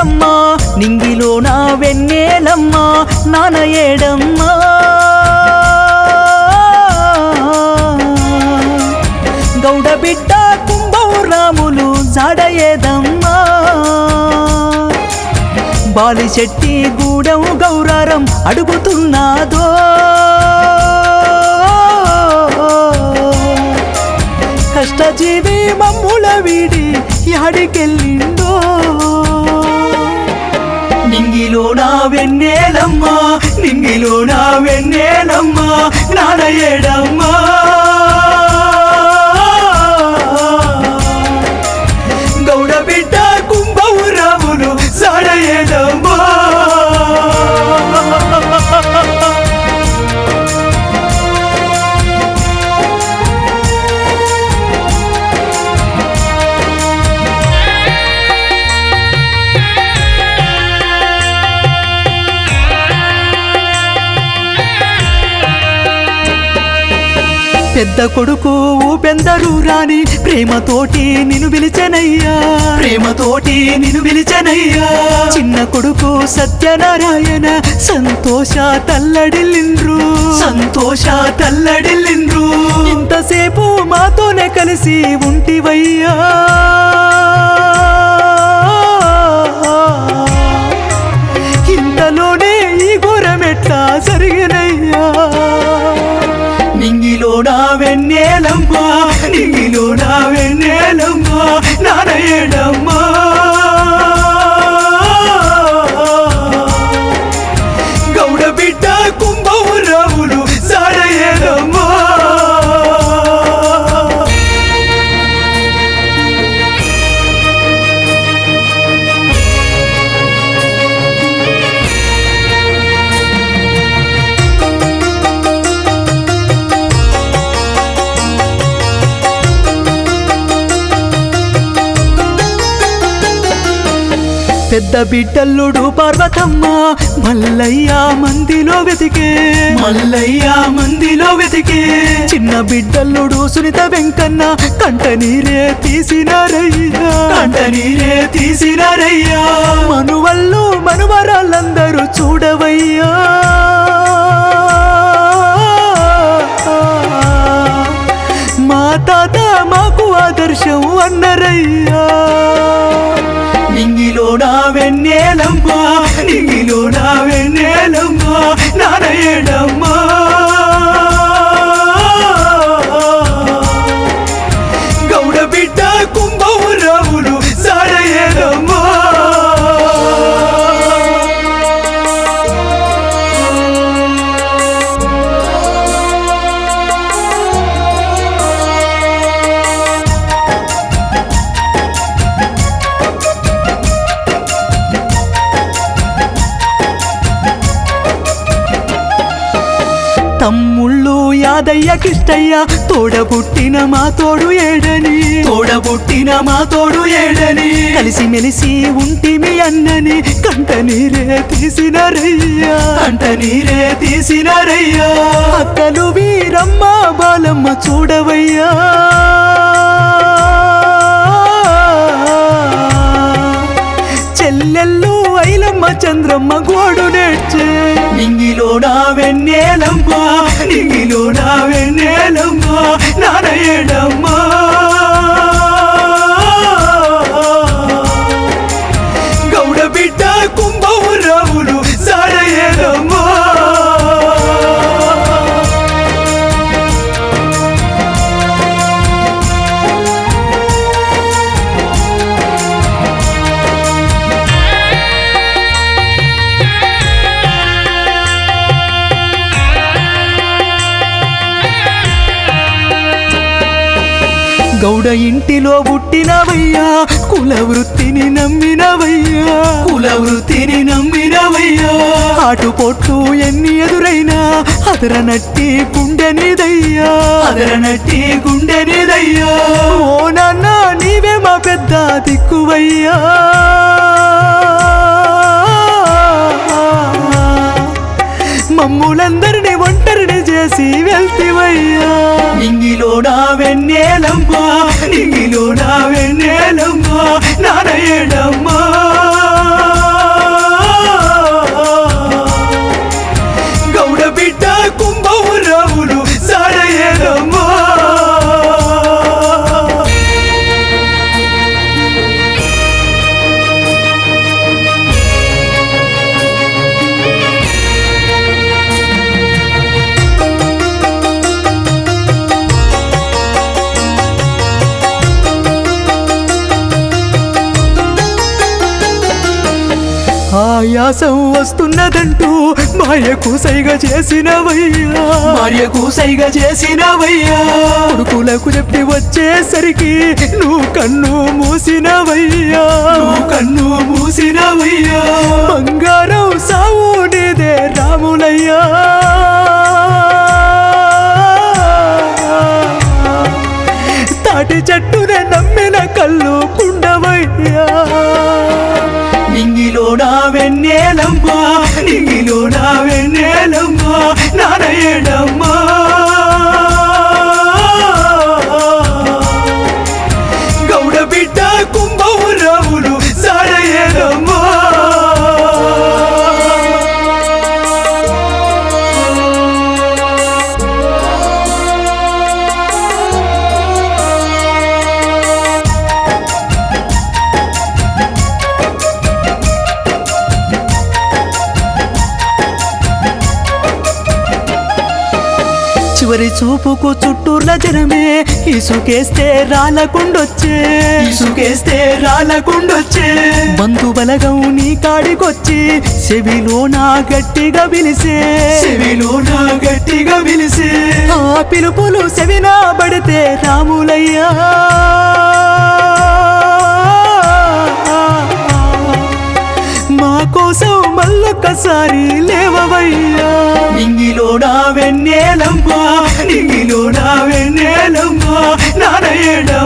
ఏడమ్మా నింగిలో నా వెన్నేలమ్మా నాన్న ఏడమ్మా. గౌడబిడ్డ కుంభం రాములు జాడయేదమ్మా బాలి చెట్టి గూడెం గౌరారం అడుగుతున్నాదో. కష్టజీవి మమ్ముల వీడి యాడికెళ్ళిందో నింగిలో నా వెన్నెలమ్మా నింగిలో నా వెన్నెలమ్మా నానయ్యడమ్మా పెద్ద కొడుకు ఊపెందరు రాని ప్రేమతోటి నిన్ను పిలిచనయ్యా. ప్రేమతోటి నిన్ను పిలిచనయ్యా. చిన్న కొడుకు సత్యనారాయణ సంతోష తల్లడిల్లిండ్రు సంతోష తల్లడిల్లిండ్రు ఇంతసేపు మాతోనే కలిసి ఉంటివయ్యా. పెద్ద బిడ్డల్లుడు పార్వతమ్మ మల్లయ్య మందిలో వెతికే మల్లయ్య మందిలో వెతికే. చిన్న బిడ్డల్లుడు సునీత వెంకన్న కంట నీరే తీసినారయ్యా కంట నీరే తీసినారయ్యా మనువల్లు మనువరాళ్ళందరూ చూ నానయ్యడమ్మా తమ్ముళ్ళు యాదయ్య కిష్టయ్య తోడబుట్టిన మా తోడు ఏడని. తోడబుట్టిన మా తోడు ఏడని. కలిసి మెలిసి ఉంటిమి అన్నని కంట నీరే తీసిన రయ్యా. కంట నీరే తీసిన రయ్యా. అక్కలు వీరమ్మ బాలమ్మ చూడవయ్యా. నానయ్యడమ్మ గౌడ ఇంటిలో పుట్టినవయ్యా కుల వృత్తిని నమ్మినవయ్యా కుల వృత్తిని నమ్మినవయ్యా. ఆటు పొట్టు ఎన్ని ఎదురైనా అదర నట్టి గుండెనిదయ్యా అదర నట్టి గుండెనిదయ్యా ఓ నాన్న నీవే మా పెద్ద దిక్కువయ్యా. నీలో నా వెన్నెలమ్మా నానయ్యడమ్మా ఆయాసం వస్తున్నదంటూ మాయకు సైగ చేసినవయ్యా. మాయకు సైగ చేసినవయ్యా. కొడుకులకు చెప్పి వచ్చేసరికి నువ్వు కన్ను మూసినవయ్యా. కన్ను మూసినవయ్యా. బంగారం సావు నీదే రాములయ్యా. తాటి చెట్టునే నింగిలోనా వెన్నేలమ్మా నింగిలోనా వెన్నేలమ్మా నారాయణమ్మా. చివరి చూపుకు చుట్టూర్ల జనమే ఇసుకేస్తే రాలకుండొచ్చే ఇసుకేస్తే రాలకుండొచ్చే బంధు బలగం నీ కాడికొచ్చి చెవిలో నా గట్టిగా పిలిసే చెవిలో నా గట్టిగా పిలిసే ఆ పిలుపులు సెవినా పడితే రాములయ్యా. మా కోసం మళ్ళొక్కసారి లేవవయ్యా. వెన్నెలమ్మా నింగిలోనా వెన్నెలమ్మా నారాయణమ్మా